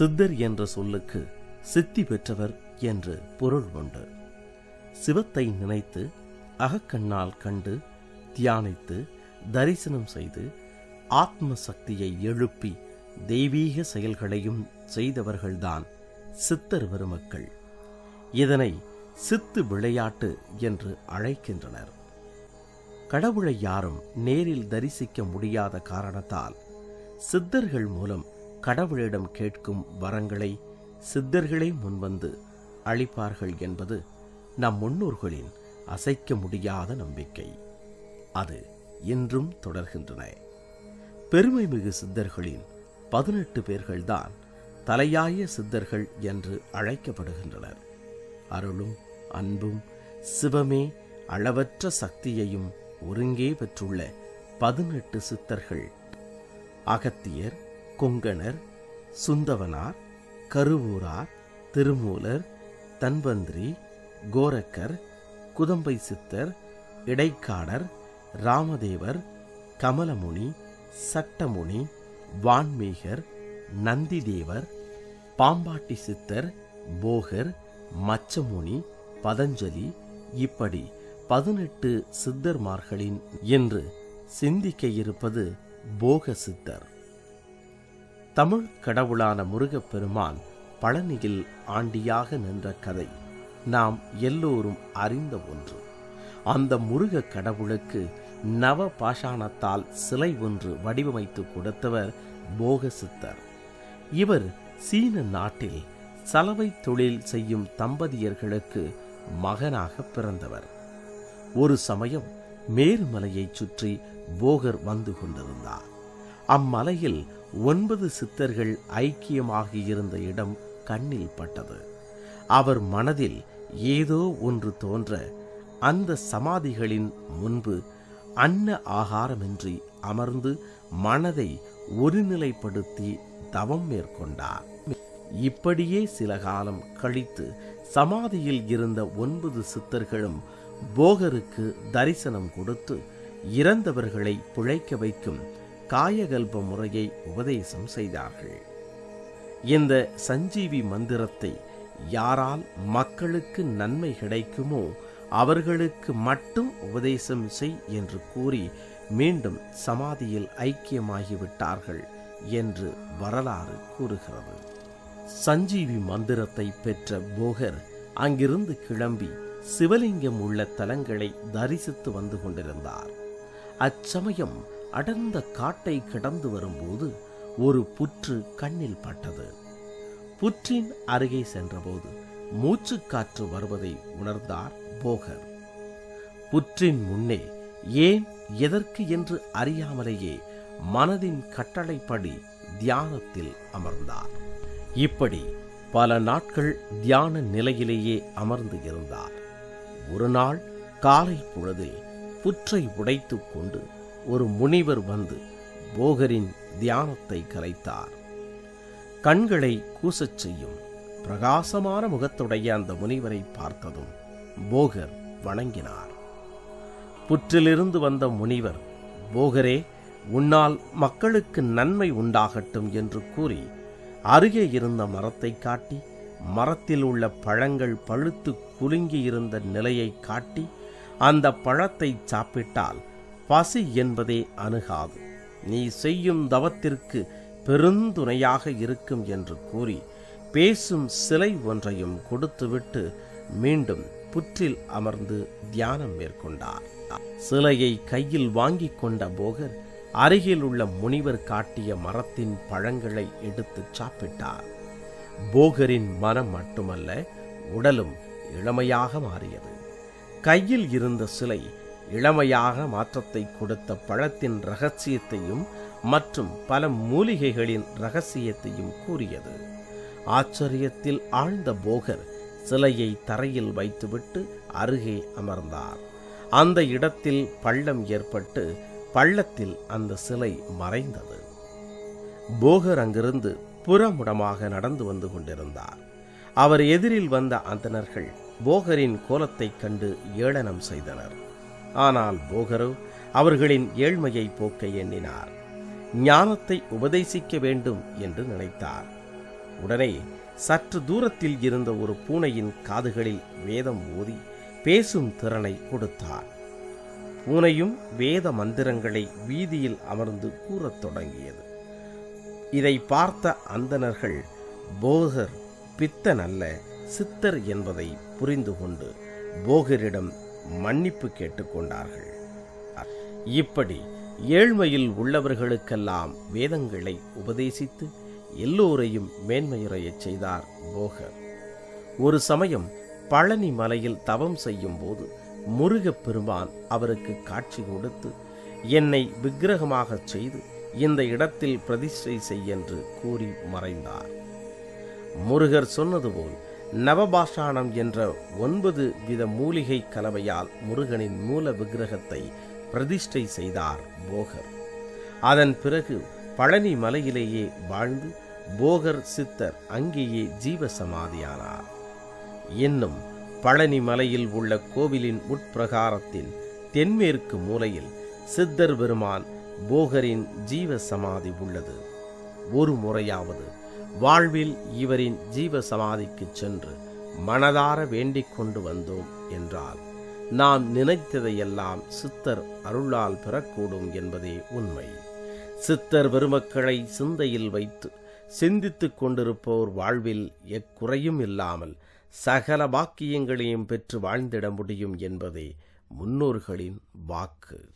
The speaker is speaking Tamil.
சித்தர் என்ற சொல்லுக்கு சித்தி பெற்றவர் என்று பொருள் உண்டு. சிவத்தை நினைத்து அகக்கண்ணால் கண்டு தியானித்து தரிசனம் செய்து ஆத்ம சக்தியை எழுப்பி தெய்வீக செயல்களையும் செய்தவர்கள்தான் சித்தர் பெருமக்கள். இதனை சித்து விளையாட்டு என்று அழைக்கின்றனர். கடவுளை யாரும் நேரில் தரிசிக்க முடியாத காரணத்தால் சித்தர்கள் மூலம் கடவுளிடம் கேட்கும் வரங்களை சித்தர்களே முன்வந்து அளிப்பார்கள் என்பது நம் முன்னோர்களின் அசைக்க முடியாத நம்பிக்கை. அது இன்றும் தொடர்கின்றன. பெருமைமிகு சித்தர்களின் பதினெட்டு பேர்கள்தான் தலையாய சித்தர்கள் என்று அழைக்கப்படுகின்றனர். அருளும் அன்பும் சிவமே அளவற்ற சக்தியையும் ஒருங்கே பெற்றுள்ள பதினெட்டு சித்தர்கள். அகத்தியர் கொங்கணர் சுந்தவனார் கருவூரார் திருமூலர் தன்வந்திரி கோரக்கர் குதம்பை சித்தர் இடைக்காடர் ராமதேவர் கமலமுனி சட்டமுனி வான்மீகர் நந்திதேவர் பாம்பாட்டி சித்தர் போகர் மச்சமுனி பதஞ்சலி இப்படி பதினெட்டு சித்தர்மார்களின் என்று சிந்திக்க இருப்பது போக சித்தர். தமிழ் கடவுளான முருகப்பெருமான் பழனியில் ஆண்டியாக நின்ற கதை. நாம் எல்லோரும் அறிந்த ஒன்று. அந்த முருக கடவுளுக்கு நவ பாஷாணத்தால் சிலை ஒன்று வடிவமைத்து கொடுத்தவர் போக சித்தர் இவர் சீன நாட்டில் சலவை தொழில் செய்யும் தம்பதியர்களுக்கு மகனாக பிறந்தவர். ஒரு சமயம் மேருமலையைச் சுற்றி போகர் வந்து கொண்டிருந்தார். அம்மலையில் ஒன்பது சித்தர்கள் ஐக்கியமாகியிருந்த இடம் கண்ணில் பட்டது. அவர் மனதில் ஏதோ ஒன்று தோன்ற அந்த சமாதிகளின் முன்பு அன்ன ஆகாரமின்றி அமர்ந்து மனதை ஒருநிலைப்படுத்தி தவம் மேற்கொண்டார். இப்படியே சில காலம் கழித்து சமாதியில் இருந்த ஒன்பது சித்தர்களும் போகருக்கு தரிசனம் கொடுத்து இறந்தவர்களை பிழைக்க வைக்கும் காயகல்ப முறையை உபதேசம் செய்தார்கள். இந்த சஞ்சீவி மந்திரத்தை யாரால் மக்களுக்கு நன்மை கிடைக்குமோ அவர்களுக்கு மட்டும் உபதேசம் செய் என்று கூறி மீண்டும் சமாதியில் ஐக்கியமாகிவிட்டார்கள் என்று வரலாறு கூறுகிறது. சஞ்சீவி மந்திரத்தை பெற்ற போகர் அங்கிருந்து கிளம்பி சிவலிங்கம் உள்ள தலங்களை தரிசித்து வந்து கொண்டிருந்தார். அச்சமயம் அடர்ந்த காட்டை கடந்து வரும்போது ஒரு புற்று கண்ணில் பட்டது. புற்றின் அருகே சென்றபோது மூச்சுக்காற்று வருவதை உணர்ந்தார் போகர். புற்றின் முன்னே ஏன் எதற்கு என்று அறியாமலேயே மனதின் கட்டளைப்படி தியானத்தில் அமர்ந்தார். இப்படி பல நாட்கள் தியான நிலையிலேயே அமர்ந்து இருந்தார். ஒரு நாள் காலை பொழுதில் புற்றை உடைத்துக் கொண்டு ஒரு முனிவர் வந்து போகரின் தியானத்தை கலைத்தார். கண்களை கூசச் செய்யும் பிரகாசமான முகத்துடைய அந்த முனிவரை பார்த்ததும் போகர் வணங்கினார். புற்றிலிருந்து வந்த முனிவர் போகரே உன்னால் மக்களுக்கு நன்மை உண்டாகட்டும் என்று கூறி அருகே இருந்த மரத்தை காட்டி மரத்தில் உள்ள பழங்கள் பழுத்து குலுங்கி இருந்த நிலையை காட்டி அந்த பழத்தை சாப்பிட்டால் பசி என்பதே அணுகாது நீ செய்யும் தவத்திற்கு பெருந்துணையாக இருக்கும் என்று கூறி பேசும் சிலை ஒன்றையும் கொடுத்துவிட்டு மீண்டும் புற்றில் அமர்ந்து தியானம் மேற்கொண்டார். சிலையை கையில் வாங்கிக் கொண்ட போகர் அருகில் உள்ள முனிவர் காட்டிய மரத்தின் பழங்களை எடுத்து சாப்பிட்டார். போகரின் மனம் மட்டுமல்ல உடலும் இளமையாக மாறியது. கையில் இருந்த சிலை இளமையாக மாற்றத்தை கொடுத்த பழத்தின் ரகசியத்தையும் மற்றும் பல மூலிகைகளின் ரகசியத்தையும் கூறியது. ஆச்சரியத்தில் ஆழ்ந்த போகர் சிலையை தரையில் வைத்துவிட்டு அருகே அமர்ந்தார். அந்த இடத்தில் பள்ளம் ஏற்பட்டு பள்ளத்தில் அந்த சிலை மறைந்தது. போகர் அங்கிருந்து புறமுடமாக நடந்து வந்து கொண்டிருந்தார். அவர் எதிரில் வந்த அந்தணர்கள் போகரின் கோலத்தைக் கண்டு ஏளனம் செய்தனர். ஆனால் போகரோ அவர்களின் ஏழ்மையை போக்க எண்ணினார். ஞானத்தை உபதேசிக்க வேண்டும் என்று நினைத்தார். உடனே சற்று தூரத்தில் இருந்த ஒரு பூனையின் காதுகளில் வேதம் ஓதி பேசும் திறனை கொடுத்தார். பூனையும் வேத மந்திரங்களை வீதியில் அமர்ந்து கூறத் தொடங்கியது. இதை பார்த்த அந்தணர்கள் போகர் பித்தன் அல்ல சித்தர் என்பதை புரிந்து கொண்டு போகரிடம் மன்னிப்பு கேட்டுக்கொண்டார்கள். இப்படி ஏழ்மையில் உள்ளவர்களுக்கெல்லாம் வேதங்களை உபதேசித்து எல்லோரையும் மேன்மையுறையச் செய்தார் போகர். ஒரு சமயம் பழனி மலையில் தவம் செய்யும் போது முருகப் பெருமான் அவருக்கு காட்சி கொடுத்து என்னை விக்கிரகமாகச் செய்து இந்த இடத்தில் பிரதிஷ்டை செய்யென்று கூறி மறைந்தார். முருகர் சொன்னது போல் நவபாஷாணம் என்ற ஒன்பது வித மூலிகை கலவையால் முருகனின் மூல விக்கிரகத்தை பிரதிஷ்டை செய்தார் போகர். அதன் பிறகு பழனி மலையிலேயே வாழ்ந்து போகர் சித்தர் அங்கேயே ஜீவ சமாதியானார் இன்னும் பழனி மலையில் உள்ள கோவிலின் உட்பிரகாரத்தின் தென்மேற்கு மூலையில் சித்தர் பெருமான் போகரின் ஜீவ சமாதி உள்ளது. ஒரு முறையாவது வாழ்வில் இவரின் ஜீவ சமாதிக்கு சென்று மனதார வேண்டிக் கொண்டு வந்தோம் என்றால் நாம் நினைத்ததையெல்லாம் சித்தர் அருளால் பெறக்கூடும் என்பதே உண்மை. சித்தர் பெருமக்களை சிந்தையில் வைத்து சிந்தித்துக் கொண்டிருப்போர் வாழ்வில் எக்குறையும் இல்லாமல் சகல பாக்கியங்களையும் பெற்று வாழ்ந்திட முடியும் என்பதே முன்னோர்களின் வாக்கு.